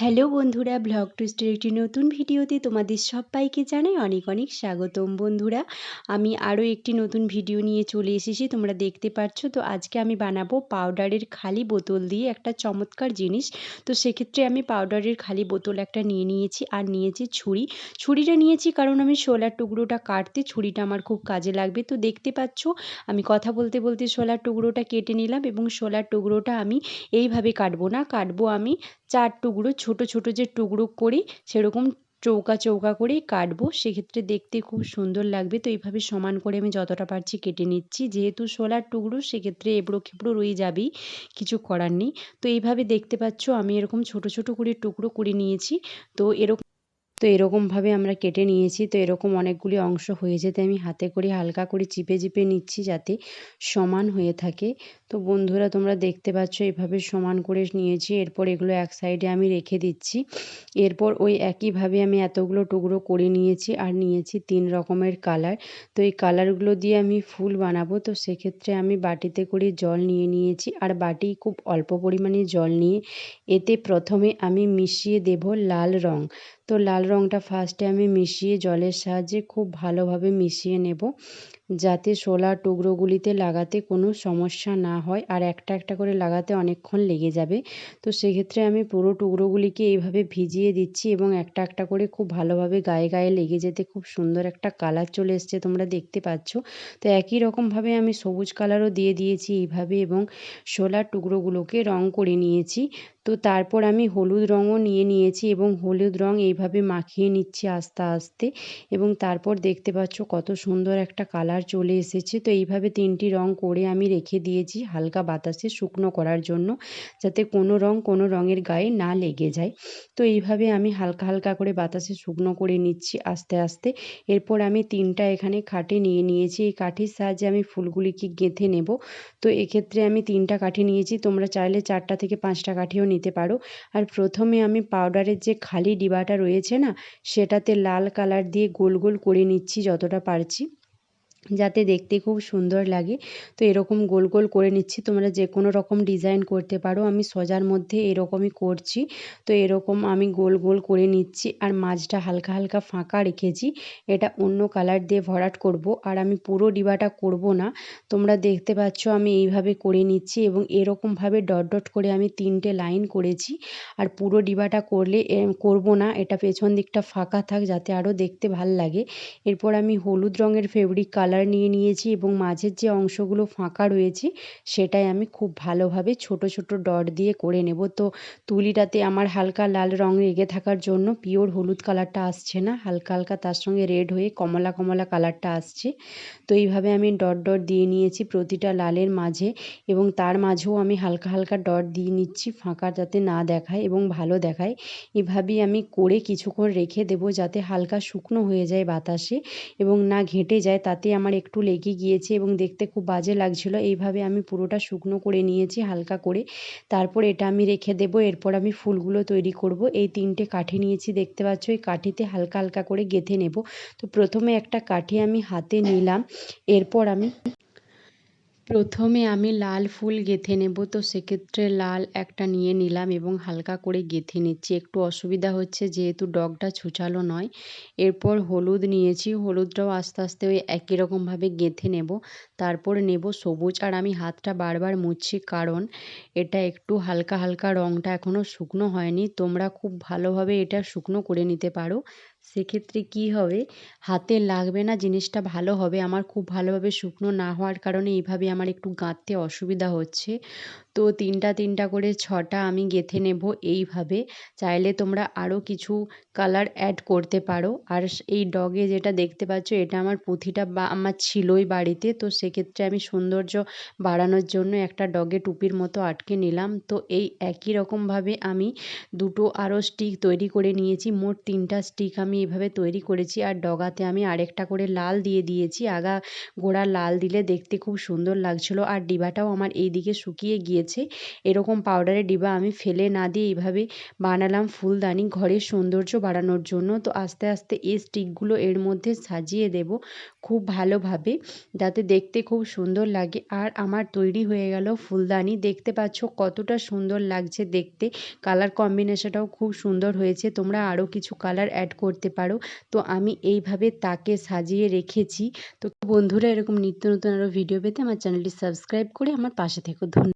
Hello বন্ধুরা, blog টুইস্টের একটি নতুন ভিডিওতে তোমাদের সবাইকে জানাই অনেক অনেক স্বাগতম বন্ধুরা। আমি আরও একটি নতুন ভিডিও নিয়ে চলে এসেছি, তোমরা দেখতে পাচ্ছ তো আজকে আমি বানাবো পাউডারের খালি বোতল দিয়ে একটা চমৎকার জিনিস। তো সেক্ষেত্রে আমি পাউডারের খালি বোতল একটা নিয়ে নিয়েছি আর নিয়েছি ছুরি। ছুরিটা নিয়েছি কারণ আমি শোলার টুকরোটা কাটতে ছুরিটা আমার খুব কাজে লাগবে। তো দেখতে পাচ্ছ, আমি কথা বলতে বলতে শোলার টুকরোটা কেটে নিলাম এবং শোলার টুকরোটা আমি এইভাবে কাটবো না, কাটবো আমি চার টুকরো ছোট ছোট যে টুকরো করি, সেরকম চৌকা চৌকা করেই কাটবো। সেক্ষেত্রে দেখতে খুব সুন্দর লাগবে। তো এইভাবে সমান করে আমি যতটা পারছি কেটে নিচ্ছি। যেহেতু শোলার টুকরো, সেক্ষেত্রে এবড়ো খেবড়ো রয়ে যাবেই, কিছু করার নেই। তো এইভাবে দেখতে পাচ্ছ, আমি এরকম ছোট ছোট করে টুকরো করে নিয়েছি। তো এরকম তো এরকমভাবে আমরা কেটে নিয়েছি। তো এরকম অনেকগুলি অংশ হয়ে যেতে আমি হাতে করে হালকা করে চিপে চিপে নিচ্ছি যাতে সমান হয়ে থাকে। তো বন্ধুরা, তোমরা দেখতে পাচ্ছ, এভাবে সমান করে নিয়েছি। এরপর এগুলো এক সাইডে আমি রেখে দিচ্ছি। এরপর ওই একইভাবে আমি এতগুলো টুকরো করে নিয়েছি আর নিয়েছি তিন রকমের কালার তো এই কালারগুলো দিয়ে আমি ফুল বানাবো। তো সেক্ষেত্রে আমি বাটিতে করে জল নিয়ে নিয়েছি। আর বাটি খুব অল্প পরিমাণে জল নিয়ে এতে প্রথমে আমি মিশিয়ে দেব লাল রং। তো লাল রঙটা ফার্স্টে আমি মিশিয়ে জলের সাহায্যে খুব ভালোভাবে মিশিয়ে নেব। যাতে শোলার টুকরোগুলিতে লাগাতে কোনো সমস্যা না হয় আর একটা একটা করে লাগাতে অনেকক্ষণ লেগে যাবে। তো সেক্ষেত্রে আমি পুরো টুকরোগুলিকে এইভাবে ভিজিয়ে দিচ্ছি এবং একটা একটা করে খুব ভালোভাবে গায়ে গায়ে লেগে যেতে খুব সুন্দর একটা কালার চলে এসছে, তোমরা দেখতে পাচ্ছ। তো একই রকমভাবে আমি সবুজ কালারও দিয়ে দিয়েছি এইভাবে এবং শোলার টুকরোগুলোকে রং করে নিয়েছি। তো তারপর আমি হলুদ রঙও নিয়ে নিয়েছি এবং হলুদ রং এইভাবে মাখিয়ে নিচ্ছি আস্তে আস্তে এবং তারপর দেখতে পাচ্ছ কত সুন্দর একটা কালার চলে এসেছে। তো এইভাবে তিনটি রং করে আমি রেখে দিয়েছি হালকা বাতাসে শুকনো করার জন্য যাতে কোনো রং কোনো রঙের গায়ে না লেগে যায়। তো এইভাবে আমি হালকা হালকা করে বাতাসে শুকনো করে নিচ্ছি আস্তে আস্তে। এরপর আমি তিনটা এখানে খাটে নিয়ে নিয়েছি। এই কাঠির সাহায্যে আমি ফুলগুলিকে গেঁথে নেব। তো এক্ষেত্রে আমি তিনটা কাঠি নিয়েছি। তোমরা চাইলে চারটা থেকে পাঁচটা কাঠিও নিতে পারো। আর প্রথমে আমি পাউডারের যে খালি ডিবাটা রয়েছে না, সেটাতে লাল কালার দিয়ে গোল গোল করে নিচ্ছি যতটা পারছি। যাতে দেখতে খুব সুন্দর লাগে। তো এরকম গোল গোল করে নিচ্ছি, তোমরা যে কোনো রকম ডিজাইন করতে পারো। আমি সোজার মধ্যে এরকমই করছি। তো এরকম আমি গোল গোল করে নিচ্ছি আর মাঝটা হালকা হালকা ফাঁকা রেখেছি। এটা অন্য কালার দিয়ে ভরাট করব আর আমি পুরো ডিবাটা করব না। তোমরা দেখতে পাচ্ছ আমি এইভাবে করে নিচ্ছি এবং এরকমভাবে ডট ডট করে আমি তিনটে লাইন করেছি। আর পুরো ডিবাটা করলে করব না, এটা পেছন দিকটা ফাঁকা থাক যাতে আরও দেখতে ভালো লাগে। এরপর আমি হলুদ রঙের ফেব্রিক কালার কালার নিয়ে নিয়েছি এবং মাঝের যে অংশগুলো ফাঁকা রয়েছে সেটাই আমি খুব ভালোভাবে ছোট ছোট ডট দিয়ে করে নেব। তো তুলিটাতে আমার হালকা লাল রং লেগে থাকার জন্য পিওর হলুদ কালারটা আসছে না, হালকা হালকা তার সঙ্গে রেড হয়ে কমলা কমলা কালারটা আসছে। তো এইভাবে আমি ডট ডট দিয়ে নিয়েছি প্রতিটা লালের মাঝে এবং তার মাঝেও আমি হালকা হালকা ডট দিয়ে নিচ্ছি ফাঁকা যাতে না দেখায় এবং ভালো দেখায়। এভাবেই আমি করে কিছুক্ষণ রেখে দেবো যাতে হালকা শুকনো হয়ে যায় বাতাসে এবং না ঘেঁটে যায় তাতে আমার একটু লেগে গিয়েছে এবং দেখতে খুব বাজে লাগছিল। এইভাবে আমি পুরোটা শুকনো করে নিয়েছি, হালকা করে। তারপর এটা আমি রেখে দেবো, এরপর আমি ফুলগুলো তৈরি করব। এই তিনটে কাঠি নিয়েছি, দেখতে পাচ্ছ? এই কাঠিতে হালকা হালকা করে গেঁথে নেব। তো প্রথমে একটা কাঠি আমি হাতে নিলাম, এরপর আমি প্রথমে আমি লাল ফুল গেঁথে নেব, তো সেক্ষেত্রে লাল একটা নিয়ে নিলাম এবং হালকা করে গেঁথে নিচ্ছি। একটু অসুবিধা হচ্ছে যেহেতু ডগটা ছুচালো নয়, এরপর হলুদ নিয়েছি, হলুদটাও আস্তে আস্তে ওই একই রকমভাবে গেঁথে নেব। তারপর নেব সবুজ, আর আমি হাতটা বারবার মুছছি কারণ এটা একটু হালকা হালকা রঙটা এখনও শুকনো হয়নি। তোমরা খুব ভালোভাবে এটা শুকনো করে নিতে পারো। সেক্ষেত্রে কী হবে? হাতে লাগবে না, জিনিসটা ভালো হবে। আমার খুব ভালোভাবে শুকনো না হওয়ার কারণে এইভাবে আমার একটু গাঁথতে অসুবিধা হচ্ছে। তো তিনটা তিনটা করে ছটা আমি গেঁথে নেব এইভাবে। চাইলে তোমরা আরও কিছু কালার অ্যাড করতে পারো। আর এই ডগে যেটা দেখতে পাচ্ছ, এটা আমার পুঁথিটা বা, আমার ছিলই বাড়িতে। তো সেক্ষেত্রে আমি সৌন্দর্য বাড়ানোর জন্য একটা ডগে টুপির মতো আটকে নিলাম। তো এই একই রকমভাবে আমি দুটো আরও স্টিক তৈরি করে নিয়েছি। মোট তিনটা স্টিক আমি এভাবে তৈরি করেছি। আর ডগাতে আমি আরেকটা করে লাল দিয়ে দিয়েছি। আগা গোড়া লাল দিলে দেখতে খুব সুন্দর লাগছিল। আর ডিবাটাও আমার এই দিকে শুকিয়ে গিয়ে দিয়েছে। এরকম পাউডারের ডিবা আমি ফেলে না দিয়ে এইভাবে বানালাম ফুলদানি ঘরের সৌন্দর্য বাড়ানোর জন্য। তো আস্তে আস্তে এই স্টিকগুলো এর মধ্যে সাজিয়ে দেব খুব ভালোভাবে যাতে দেখতে খুব সুন্দর লাগে। আর আমার তৈরি হয়ে গেল ফুলদানি। দেখতে পাচ্ছ কতটা সুন্দর লাগছে দেখতে। কালার কম্বিনেশনটাও খুব সুন্দর হয়েছে। তোমরা আরও কিছু কালার অ্যাড করতে পারো। তো আমি এইভাবে তাকে সাজিয়ে রেখেছি। তো বন্ধুরা এরকম নিত্য নতুন আরও ভিডিও পেতে আমার চ্যানেলটি সাবস্ক্রাইব করে আমার পাশে থেকো। ধন্যবাদ।